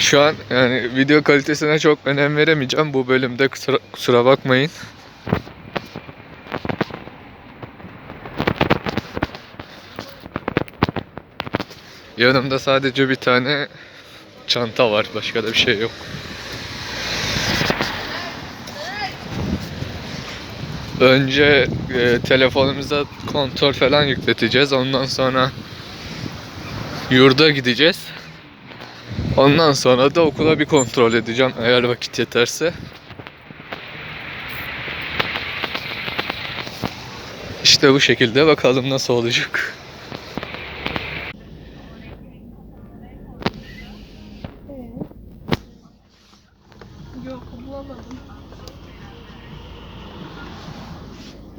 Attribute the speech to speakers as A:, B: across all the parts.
A: Şu an yani video kalitesine çok önem veremeyeceğim bu bölümde kusura, kusura bakmayın. Yanımda sadece bir tane çanta var. Başka da bir şey yok. Önce e, telefonumuza kontrol falan yükleteceğiz. Ondan sonra yurda gideceğiz. Ondan sonra da okula bir kontrol edeceğim eğer vakit yeterse. İşte bu şekilde bakalım nasıl olacak.
B: Yok bulamadım.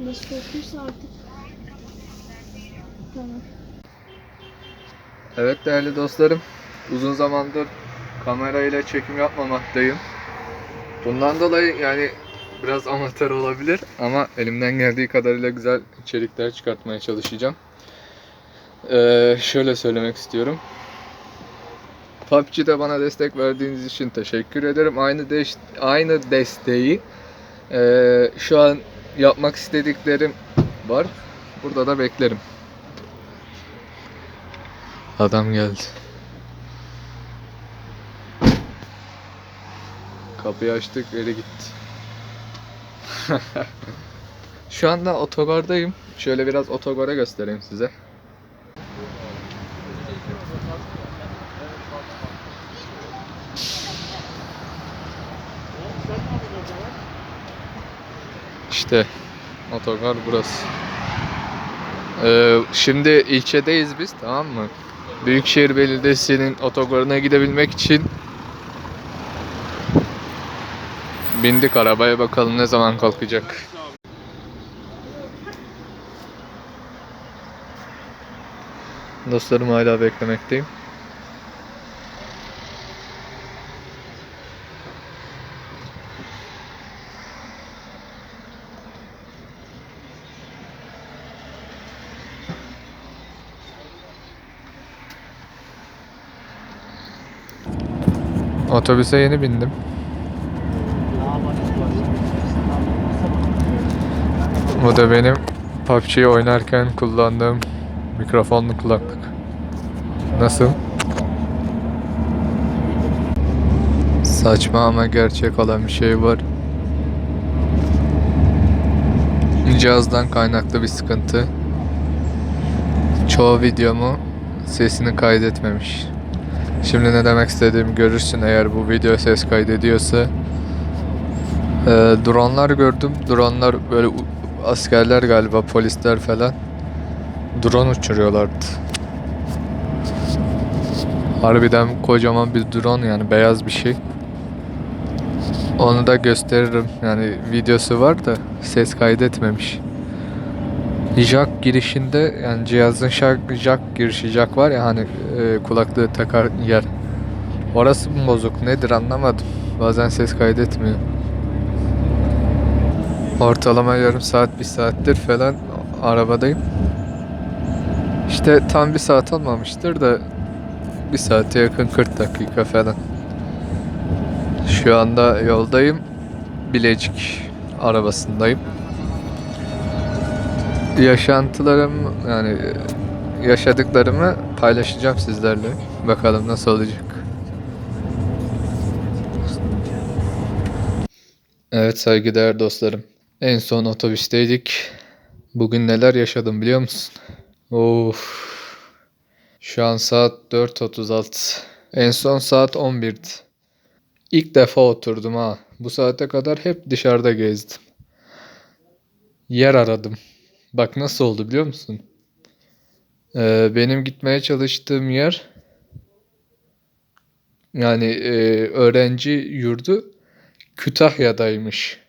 B: Nasıl okuysa artık. Tamam.
A: Evet değerli dostlarım. Uzun zamandır kamerayla çekim yapmamaktayım. Bundan dolayı yani biraz amatör olabilir ama elimden geldiği kadarıyla güzel içerikler çıkartmaya çalışacağım. Ee, şöyle söylemek istiyorum. PUBG'de bana destek verdiğiniz için teşekkür ederim. Aynı de- aynı desteği ee, şu an yapmak istediklerim var. Burada da beklerim. Adam geldi. Kapıyı açtık, geri gitti. Şu anda otogardayım. Şöyle biraz otogara göstereyim size. İşte otogar burası. Ee, şimdi ilçedeyiz biz tamam mı? Büyükşehir Belediyesi'nin otogarına gidebilmek için bindik arabaya bakalım ne zaman kalkacak. Dostlarım hala beklemekteyim. Otobüse yeni bindim. Bu da benim PUBG'yi oynarken kullandığım mikrofonlu kulaklık. Nasıl? Saçma ama gerçek olan bir şey var. Cihazdan kaynaklı bir sıkıntı. Çoğu videomu sesini kaydetmemiş. Şimdi ne demek istediğimi görürsün eğer bu video ses kaydediyorsa. Ee, dronlar gördüm. Dronlar böyle askerler galiba polisler falan. Drone uçuruyorlardı. Harbiden kocaman bir drone yani beyaz bir şey. Onu da gösteririm. Yani videosu var da ses kaydetmemiş. Jack girişinde yani cihazın jack, jack girişi jack var ya hani e, kulaklığı takar yer. Orası mı bozuk nedir anlamadım. Bazen ses kaydetmiyor. Ortalama yarım saat bir saattir falan arabadayım. İşte tam bir saat olmamıştır da bir saate yakın 40 dakika falan. Şu anda yoldayım. Bilecik arabasındayım. Yaşantılarım yani yaşadıklarımı paylaşacağım sizlerle. Bakalım nasıl olacak. Evet saygıdeğer dostlarım. En son otobüsteydik. Bugün neler yaşadım biliyor musun? Of. Şu an saat 4.36. En son saat 11'di. İlk defa oturdum ha. Bu saate kadar hep dışarıda gezdim. Yer aradım. Bak nasıl oldu biliyor musun? Ee, benim gitmeye çalıştığım yer yani e, öğrenci yurdu Kütahya'daymış.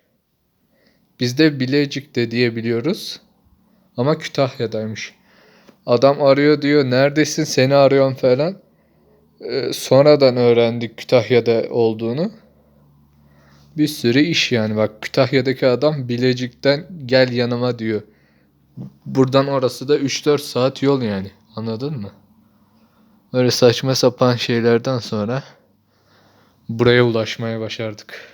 A: Biz de Bilecik'te diye biliyoruz. Ama Kütahya'daymış. Adam arıyor diyor neredesin seni arıyorum falan. Ee, sonradan öğrendik Kütahya'da olduğunu. Bir sürü iş yani bak Kütahya'daki adam Bilecik'ten gel yanıma diyor. Buradan orası da 3-4 saat yol yani. Anladın mı? Öyle saçma sapan şeylerden sonra buraya ulaşmaya başardık.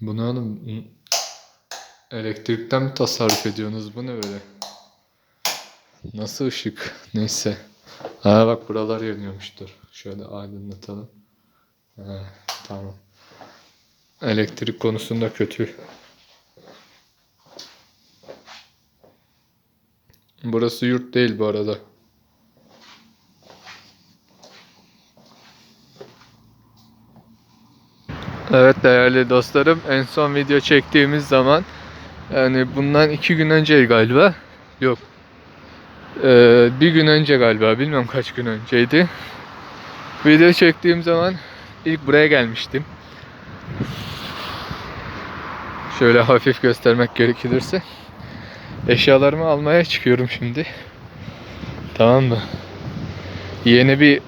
A: Bu ne oğlum? Elektrikten mi tasarruf ediyorsunuz? Bu ne böyle? Nasıl ışık? Neyse. Ha bak buralar yanıyormuştur. Şöyle aydınlatalım. Ha, tamam. Elektrik konusunda kötü. Burası yurt değil bu arada. Evet değerli dostlarım en son video çektiğimiz zaman yani bundan iki gün önce galiba yok. Ee, bir gün önce galiba bilmiyorum kaç gün önceydi. Video çektiğim zaman ilk buraya gelmiştim. Şöyle hafif göstermek gerekirse eşyalarımı almaya çıkıyorum şimdi. Tamam mı? Yeni bir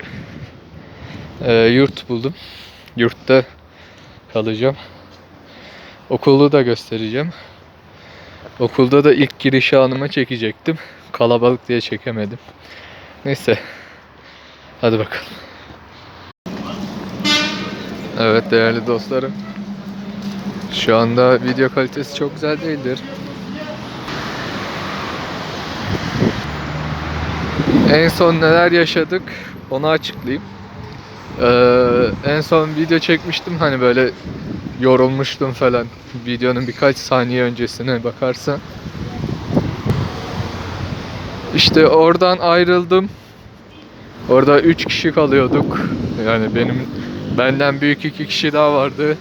A: e, yurt buldum. Yurtta kalacağım. Okulu da göstereceğim. Okulda da ilk giriş anıma çekecektim. Kalabalık diye çekemedim. Neyse. Hadi bakalım. Evet değerli dostlarım. Şu anda video kalitesi çok güzel değildir. En son neler yaşadık onu açıklayayım. Ee, en son video çekmiştim hani böyle yorulmuştum falan. Videonun birkaç saniye öncesine bakarsan. İşte oradan ayrıldım. Orada 3 kişi kalıyorduk. Yani benim benden büyük iki kişi daha vardı.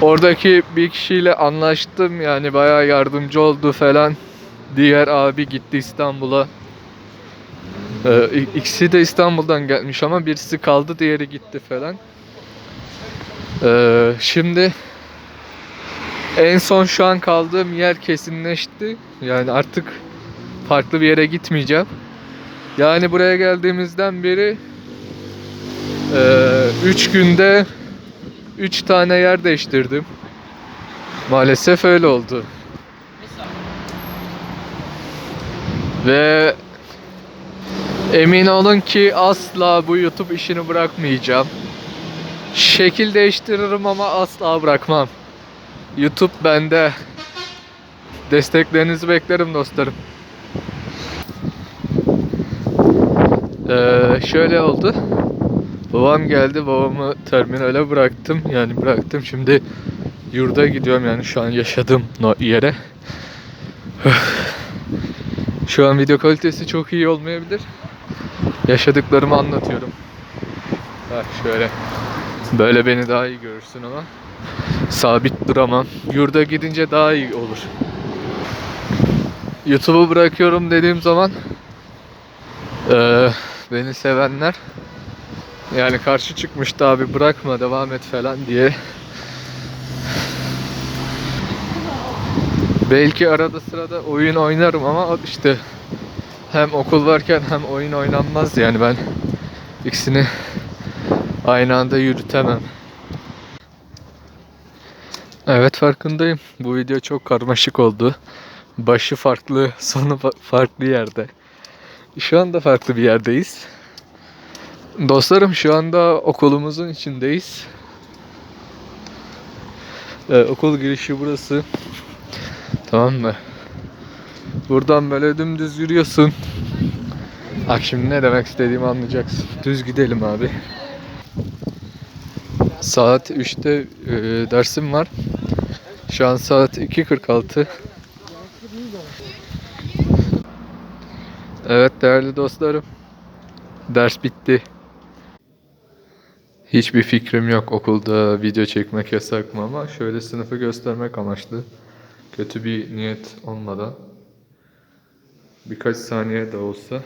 A: Oradaki bir kişiyle anlaştım yani bayağı yardımcı oldu falan. Diğer abi gitti İstanbul'a. Ee, ik- ikisi de İstanbul'dan gelmiş ama birisi kaldı diğeri gitti falan. Ee, şimdi en son şu an kaldığım yer kesinleşti. Yani artık farklı bir yere gitmeyeceğim. Yani buraya geldiğimizden beri 3 günde 3 tane yer değiştirdim. Maalesef öyle oldu. Ve Emin olun ki asla bu YouTube işini bırakmayacağım. Şekil değiştiririm ama asla bırakmam. YouTube bende. Desteklerinizi beklerim dostlarım. Ee, şöyle oldu. Babam geldi. Babamı terminale bıraktım. Yani bıraktım. Şimdi yurda gidiyorum yani şu an yaşadığım yere. Şu an video kalitesi çok iyi olmayabilir. Yaşadıklarımı anlatıyorum. Bak şöyle. Böyle beni daha iyi görürsün ama sabit duramam. Yurda gidince daha iyi olur. YouTube'u bırakıyorum dediğim zaman eee, beni sevenler yani karşı çıkmıştı abi bırakma devam et falan diye. Belki arada sırada oyun oynarım ama işte hem okul varken hem oyun oynanmaz yani ben ikisini aynı anda yürütemem. Evet farkındayım. Bu video çok karmaşık oldu. Başı farklı, sonu fa- farklı yerde. Şu anda farklı bir yerdeyiz. Dostlarım şu anda okulumuzun içindeyiz. Ee, okul girişi burası. Tamam mı? Buradan böyle dümdüz yürüyorsun. Bak şimdi ne demek istediğimi anlayacaksın. Düz gidelim abi. Saat 3'te e, dersim var. Şu an saat 2.46. Evet değerli dostlarım. Ders bitti. Hiçbir fikrim yok okulda video çekmek yasak mı ama şöyle sınıfı göstermek amaçlı. Kötü bir niyet olmadan birkaç saniye de olsa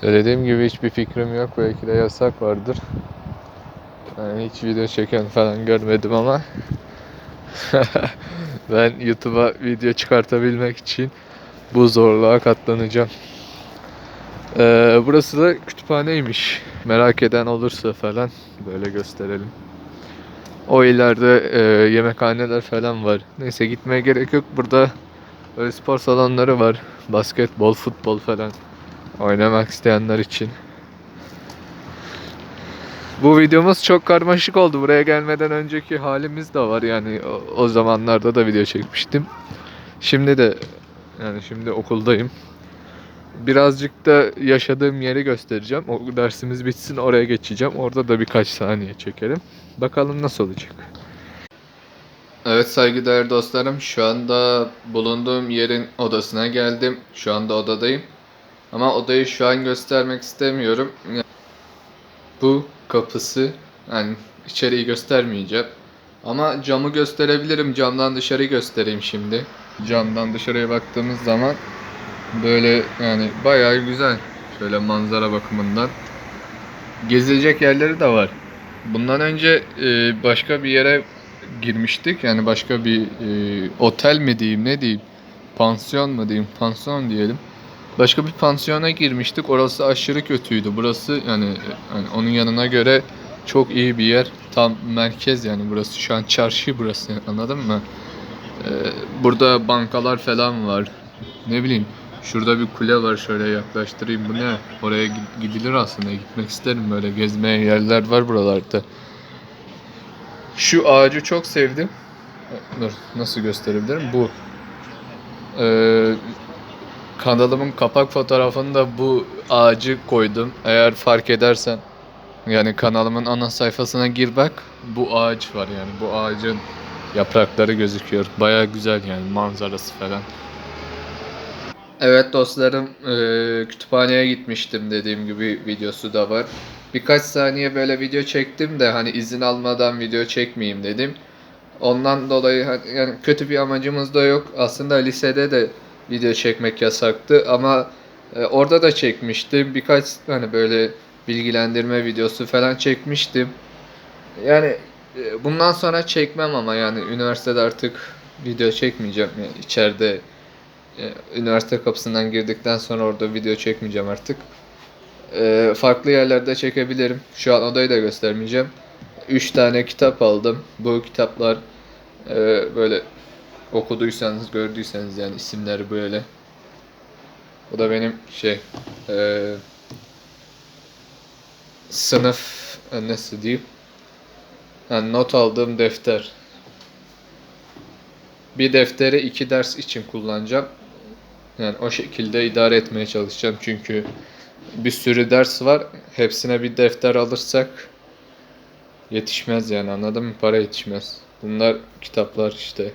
A: Söylediğim gibi hiçbir fikrim yok. Belki de yasak vardır. Yani hiç video çeken falan görmedim ama ben YouTube'a video çıkartabilmek için bu zorluğa katlanacağım. Ee, burası da kütüphaneymiş. Merak eden olursa falan böyle gösterelim. O ileride e, yemekhaneler falan var. Neyse gitmeye gerek yok. Burada böyle spor salonları var. Basketbol, futbol falan oynamak isteyenler için. Bu videomuz çok karmaşık oldu. Buraya gelmeden önceki halimiz de var. Yani o, o zamanlarda da video çekmiştim. Şimdi de yani şimdi okuldayım. Birazcık da yaşadığım yeri göstereceğim. O dersimiz bitsin oraya geçeceğim. Orada da birkaç saniye çekelim. Bakalım nasıl olacak. Evet saygıdeğer dostlarım. Şu anda bulunduğum yerin odasına geldim. Şu anda odadayım. Ama odayı şu an göstermek istemiyorum. Bu kapısı. Yani içeriği göstermeyeceğim. Ama camı gösterebilirim. Camdan dışarıyı göstereyim şimdi. Camdan dışarıya baktığımız zaman böyle yani bayağı güzel. Şöyle manzara bakımından. Gezilecek yerleri de var. Bundan önce e, başka bir yere girmiştik. Yani başka bir e, otel mi diyeyim ne diyeyim. Pansiyon mu diyeyim. Pansiyon diyelim. Başka bir pansiyona girmiştik. Orası aşırı kötüydü. Burası yani, yani onun yanına göre çok iyi bir yer. Tam merkez yani burası. Şu an çarşı burası. Anladın mı? Ee, burada bankalar falan var. Ne bileyim. Şurada bir kule var. Şöyle yaklaştırayım. Bu ne? Oraya gi- gidilir aslında. Gitmek isterim. Böyle gezmeye yerler var buralarda. Şu ağacı çok sevdim. Dur nasıl gösterebilirim? Bu. Ee, kanalımın kapak fotoğrafını da bu ağacı koydum. Eğer fark edersen yani kanalımın ana sayfasına gir bak. Bu ağaç var yani. Bu ağacın yaprakları gözüküyor. Baya güzel yani manzarası falan. Evet dostlarım eee, kütüphaneye gitmiştim dediğim gibi videosu da var. Birkaç saniye böyle video çektim de hani izin almadan video çekmeyeyim dedim. Ondan dolayı yani kötü bir amacımız da yok. Aslında lisede de video çekmek yasaktı ama e, orada da çekmiştim. Birkaç hani böyle bilgilendirme videosu falan çekmiştim. Yani e, bundan sonra çekmem ama yani üniversitede artık video çekmeyeceğim. Yani içeride e, üniversite kapısından girdikten sonra orada video çekmeyeceğim artık. E, farklı yerlerde çekebilirim. Şu an odayı da göstermeyeceğim. 3 tane kitap aldım. Bu kitaplar e, böyle okuduysanız, gördüyseniz yani isimleri böyle. Bu da benim şey e, sınıf e, nasıl diyeyim? Yani not aldığım defter. Bir defteri iki ders için kullanacağım. Yani o şekilde idare etmeye çalışacağım çünkü bir sürü ders var. Hepsine bir defter alırsak yetişmez yani anladın mı? Para yetişmez. Bunlar kitaplar işte.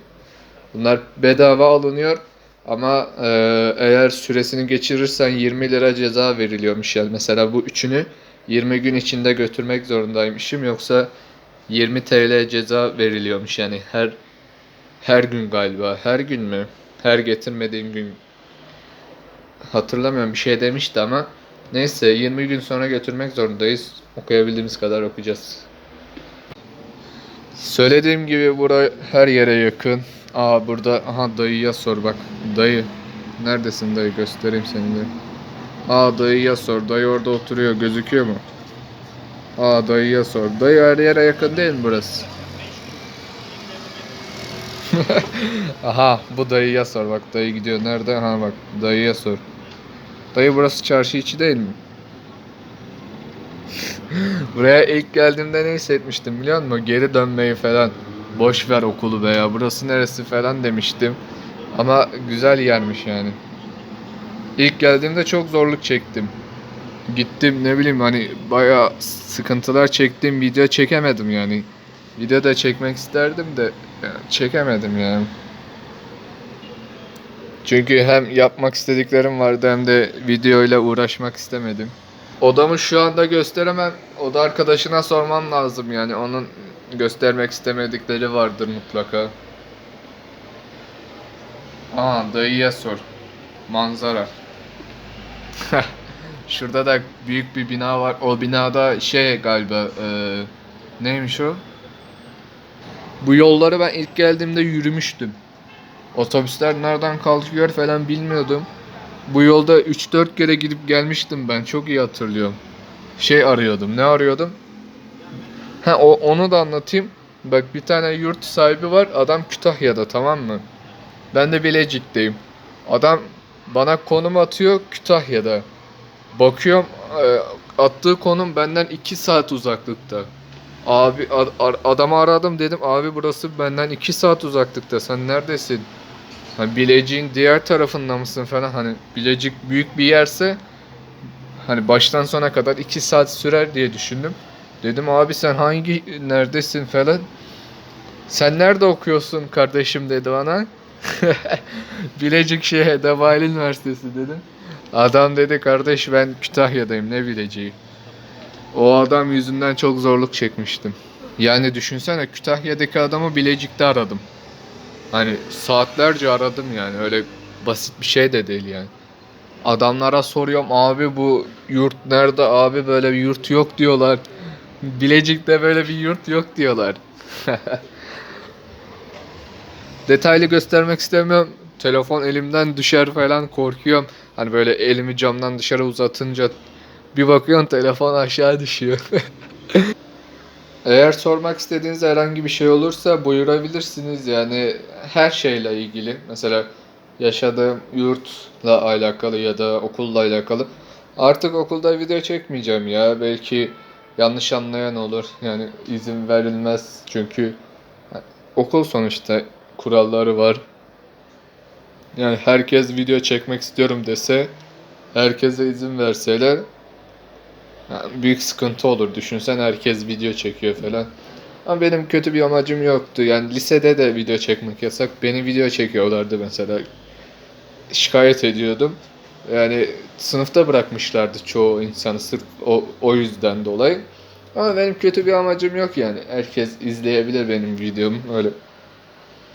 A: Bunlar bedava alınıyor ama e, eğer süresini geçirirsen 20 lira ceza veriliyormuş yani. Mesela bu üçünü 20 gün içinde götürmek zorundaymışım yoksa 20 TL ceza veriliyormuş yani her her gün galiba. Her gün mü? Her getirmediğim gün hatırlamıyorum bir şey demişti ama neyse 20 gün sonra götürmek zorundayız. Okuyabildiğimiz kadar okuyacağız. Söylediğim gibi bura her yere yakın. Aa burada aha dayıya sor bak. Dayı. Neredesin dayı göstereyim seni de. Aa dayıya sor. Dayı orada oturuyor gözüküyor mu? Aa dayıya sor. Dayı her yere yakın değil mi burası? Aha bu dayıya sor bak dayı gidiyor nerede? Ha bak dayıya sor. Dayı burası çarşı içi değil mi? Buraya ilk geldiğimde ne hissetmiştim biliyor musun? Geri dönmeyi falan. Boş ver okulu be ya burası neresi falan demiştim. Ama güzel yermiş yani. İlk geldiğimde çok zorluk çektim. Gittim ne bileyim hani bayağı sıkıntılar çektim video çekemedim yani. Video da çekmek isterdim de çekemedim yani. Çünkü hem yapmak istediklerim vardı hem de videoyla uğraşmak istemedim. Odamı şu anda gösteremem. Oda arkadaşına sormam lazım yani. Onun göstermek istemedikleri vardır mutlaka. Aa dayıya sor. Manzara. Şurada da büyük bir bina var. O binada şey galiba eee, neymiş o? Bu yolları ben ilk geldiğimde yürümüştüm. Otobüsler nereden kalkıyor falan bilmiyordum. Bu yolda 3-4 kere gidip gelmiştim ben. Çok iyi hatırlıyorum. Şey arıyordum. Ne arıyordum? Ha o onu da anlatayım. Bak bir tane yurt sahibi var. Adam Kütahya'da tamam mı? Ben de Bilecik'teyim. Adam bana konum atıyor Kütahya'da. Bakıyorum e, attığı konum benden 2 saat uzaklıkta. Abi ad- adamı aradım dedim abi burası benden 2 saat uzaklıkta sen neredesin? Hani Bilecik'in diğer tarafında mısın falan hani Bilecik büyük bir yerse hani baştan sona kadar 2 saat sürer diye düşündüm. Dedim abi sen hangi neredesin falan. Sen nerede okuyorsun kardeşim dedi bana. Bilecik şey Devali Üniversitesi dedim. Adam dedi kardeş ben Kütahya'dayım ne bileceği. O adam yüzünden çok zorluk çekmiştim. Yani düşünsene Kütahya'daki adamı Bilecik'te aradım. Hani saatlerce aradım yani öyle basit bir şey de değil yani. Adamlara soruyorum abi bu yurt nerede abi böyle bir yurt yok diyorlar. Bilecik'te böyle bir yurt yok diyorlar. Detaylı göstermek istemiyorum. Telefon elimden düşer falan korkuyorum. Hani böyle elimi camdan dışarı uzatınca bir bakıyorsun telefon aşağı düşüyor. Eğer sormak istediğiniz herhangi bir şey olursa buyurabilirsiniz. Yani her şeyle ilgili. Mesela yaşadığım yurtla alakalı ya da okulla alakalı. Artık okulda video çekmeyeceğim ya. Belki yanlış anlayan olur. Yani izin verilmez. Çünkü okul sonuçta kuralları var. Yani herkes video çekmek istiyorum dese, herkese izin verseler yani büyük sıkıntı olur. Düşünsen herkes video çekiyor falan. Ama benim kötü bir amacım yoktu. Yani lisede de video çekmek yasak. Beni video çekiyorlardı mesela. Şikayet ediyordum. Yani sınıfta bırakmışlardı çoğu insanı sırf o, o yüzden dolayı. Ama benim kötü bir amacım yok yani. Herkes izleyebilir benim videomu. Öyle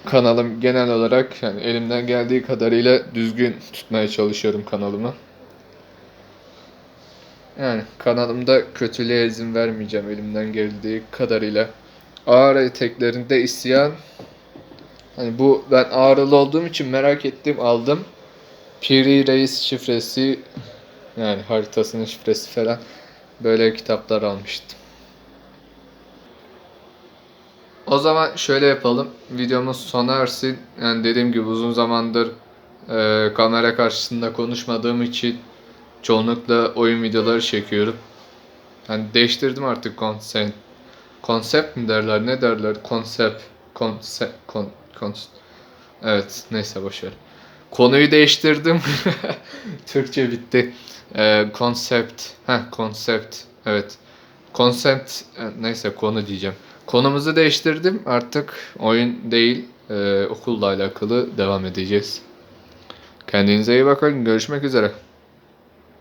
A: kanalım genel olarak yani elimden geldiği kadarıyla düzgün tutmaya çalışıyorum kanalımı. Yani kanalımda kötülüğe izin vermeyeceğim elimden geldiği kadarıyla. Ağrı eteklerinde isyan. Hani bu ben ağrılı olduğum için merak ettim aldım. Piri Reis şifresi yani haritasının şifresi falan böyle kitaplar almıştım. O zaman şöyle yapalım. Videomuz sona ersin. Yani dediğim gibi uzun zamandır e, kamera karşısında konuşmadığım için çoğunlukla oyun videoları çekiyorum. Yani değiştirdim artık konsept. Konsept mi derler ne derler? Konsept. Konsept. Kon, kon, evet neyse boşver. Konuyu değiştirdim. Türkçe bitti. E, konsept. Heh konsept. Evet. Konsept. e, Neyse konu diyeceğim. Konumuzu değiştirdim. Artık oyun değil, e, okulla alakalı devam edeceğiz. Kendinize iyi bakın. Görüşmek üzere.